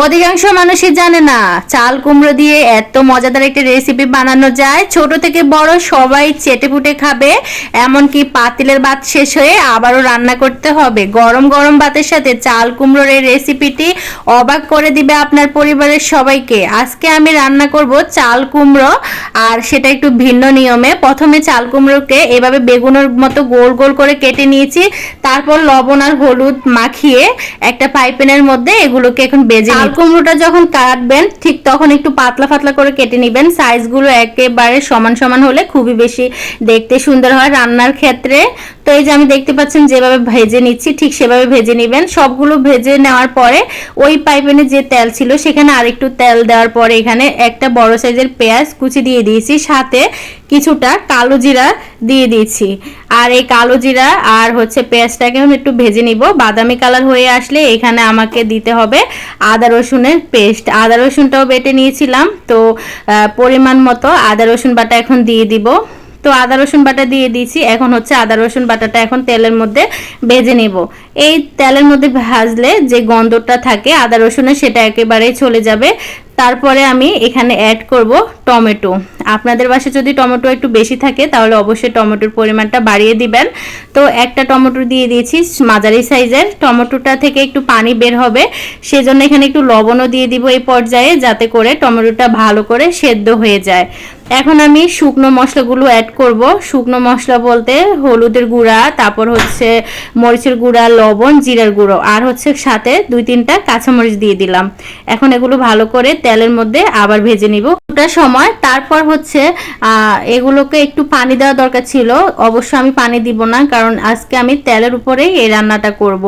অধিকাংশ মানুষই জানে না, চাল কুমড়ো দিয়ে এত মজাদার একটা রেসিপি বানানো যায়। ছোট থেকে বড় সবাই চেটে পুটে খাবে, এমনকি পাতিলের ভাত শেষ হয়ে আবারও রান্না করতে হবে। গরম গরম ভাতের সাথে চাল কুমড়োর এই রেসিপিটি অবাক করে দিবে আপনার পরিবারের সবাইকে। আজকে আমি রান্না করব চাল কুমড়ো, আর সেটা একটু ভিন্ন নিয়মে। প্রথমে চাল কুমড়োকে এভাবে বেগুনের মতো গোল গোল করে কেটে নিয়েছি, তারপর লবণ আর হলুদ মাখিয়ে একটা পাইপেনের মধ্যে এগুলোকে এখন বেজে চাল কুমড়োটা যখন কাটবেন ঠিক তখন একটু পাতলা পাতলা করে কেটে নেবেন। সাইজগুলো একেবারে সমান সমান হলে খুবই বেশি দেখতে সুন্দর হয় রান্নার ক্ষেত্রে। তো এই যে আমি দেখতে পাচ্ছেন যেভাবে ভেজে নিচ্ছি ঠিক সেভাবে ভেজে নেবেন। সবগুলো ভেজে নেওয়ার পরে ওই পাইপেনে যে তেল ছিল সেখানে আর একটু তেল দেওয়ার পরে এখানে একটা বড় সাইজের পেঁয়াজ কুচি দিয়ে দিয়েছি। সাথে কিছুটা কালো জিরা দিয়ে দিয়েছি। আর এই কালো জিরা আর হচ্ছে পেঁয়াজটাকে আমি একটু ভেজে নিব। বাদামি কালার হয়ে আসলে এখানে আমাকে দিতে হবে। আদা রসুনের পেস্ট। আদা রসুনটাও বেটে নিয়েছিলাম, তো পরিমাণ মতো আদা রসুন বাটা এখন দিয়ে দিব। তো আদা, রসুন বাটা দিয়ে দিয়েছি। এখন হচ্ছে আদা, রসুন বাটাটা এখন তেলের মধ্যে ভেজে নেব। এই তেলের মধ্যে ভাজলে যে গন্ধটা থাকে আদা, রসুনের, সেটা একেবারেই চলে যাবে। তারপরে আমি এখানে অ্যাড করব টমেটো। আপনাদের বাসায় যদি টমেটো একটু বেশি থাকে, তাহলে অবশ্যই টমেটোর পরিমাণটা বাড়িয়ে দিবেন। তো একটা টমেটো দিয়ে দিয়েছি মাঝারি সাইজের। টমেটোটা থেকে একটু পানি বের হবে। সেজন্য এখানে একটু লবণও দিয়ে দিব এই পর্যায়ে, যাতে করে টমেটোটা ভালো করে সেদ্ধ হয়ে যায়। এখন আমি শুকনো মশলাগুলো অ্যাড করব। শুকনো মশলা বলতে হলুদের গুঁড়া, তারপর হচ্ছে মরিচের গুঁড়া, লবণ, জিরার গুঁড়ো, আর হচ্ছে সাথে দুই তিনটা কাঁচামরিচ দিয়ে দিলাম। এখন এগুলো ভালো করে তেলের মধ্যে আবার ভেজে নিব। ওটা সময়, তারপর হচ্ছে এগুলোকে একটু পানি দেওয়া দরকার ছিল। অবশ্য আমি পানি দিব না, কারণ আজকে আমি তেলের উপরেই এই রান্নাটা করব।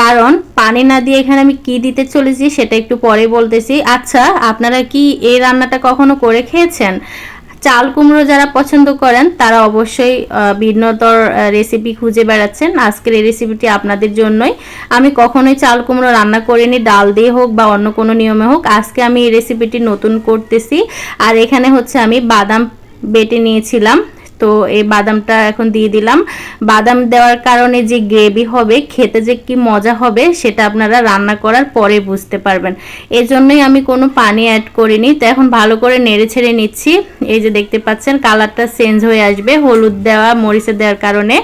কারণ পানি না দিয়ে এখানে আমি কি দিতে চলেছি সেটা একটু পরে বলতেছি। আচ্ছা আপনারা কি এই রান্নাটা কখনো করে খেয়েছেন? চাল কুমড়ো যারা পছন্দ করেন, তারা অবশ্যই ভিন্নতর রেসিপি খুঁজে বেড়াচ্ছেন। আজকের এই রেসিপিটি আপনাদের জন্যই। আমি কখনোই চাল কুমড়ো রান্না করিনি, ডাল দিয়ে হোক বা অন্য কোনো নিয়মে হোক। আজকে আমি এই রেসিপিটি নতুন করতেছি। আর এখানে হচ্ছে আমি বাদাম বেটে নিয়েছিলাম। তো এই বাদামটা এখন দিয়ে দিলাম। বাদাম দেওয়ার কারণে যে গ্রেভি হবে, খেতে যে কি মজা হবে, সেটা আপনারা রান্না করার পরে বুঝতে পারবেন। এজন্যই আমি কোনো পানি অ্যাড করিনি। তো এখন ভালো করে নেড়ে ছেড়ে নিচ্ছি। এই যে দেখতে পাচ্ছেন, কালারটা চেঞ্জ হয়ে আসবে হলুদ দেওয়া মরিচে দেওয়ার কারণে।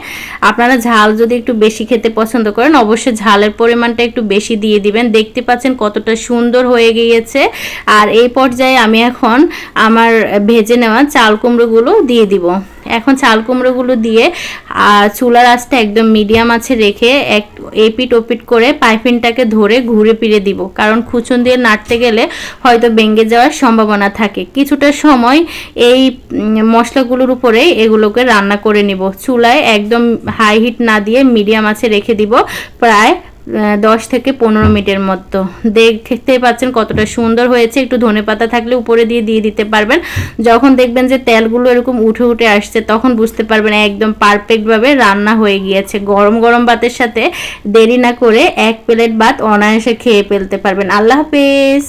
আপনারা ঝাল যদি একটু বেশি খেতে পছন্দ করেন, অবশ্যই ঝালের পরিমাণটা একটু বেশি দিয়ে দিবেন। দেখতে পাচ্ছেন কতটা সুন্দর হয়ে গিয়েছে। আর এই পর্যায়ে আমি এখন আমার ভেজে নেওয়া চাল কুমড়োগুলো দিয়ে দিব। এখন চাল কুমড়োগুলো দিয়ে চুলার আঁচটা একদম মিডিয়াম আছে রেখে এক এপিট ওপিট করে পাইপিনটাকে ধরে ঘুরে ফিরে দিব। কারণ খুচুন দিয়ে নাড়তে গেলে হয়তো ভেঙে যাওয়ার সম্ভাবনা থাকে। কিছুটা সময় এই মশলাগুলোর উপরেই এগুলোকে রান্না করে নিব। চুলায় একদম হাই হিট না দিয়ে মিডিয়াম আছে রেখে দিব। প্রায় দশ থেকে পনেরো মিনিটের মতো। দেখতে পাচ্ছেন কতটা সুন্দর হয়েছে। একটু ধনে পাতা থাকলে উপরে দিয়ে দিয়ে দিতে পারবেন। যখন দেখবেন যে তেলগুলো এরকম উঠে উঠে আসছে, তখন বুঝতে পারবেন একদম পারফেক্টভাবে রান্না হয়ে গিয়েছে। গরম গরম ভাতের সাথে দেরি না করে এক প্লেট ভাত অনায়াসে খেয়ে ফেলতে পারবেন। আল্লাহ হাফেজ।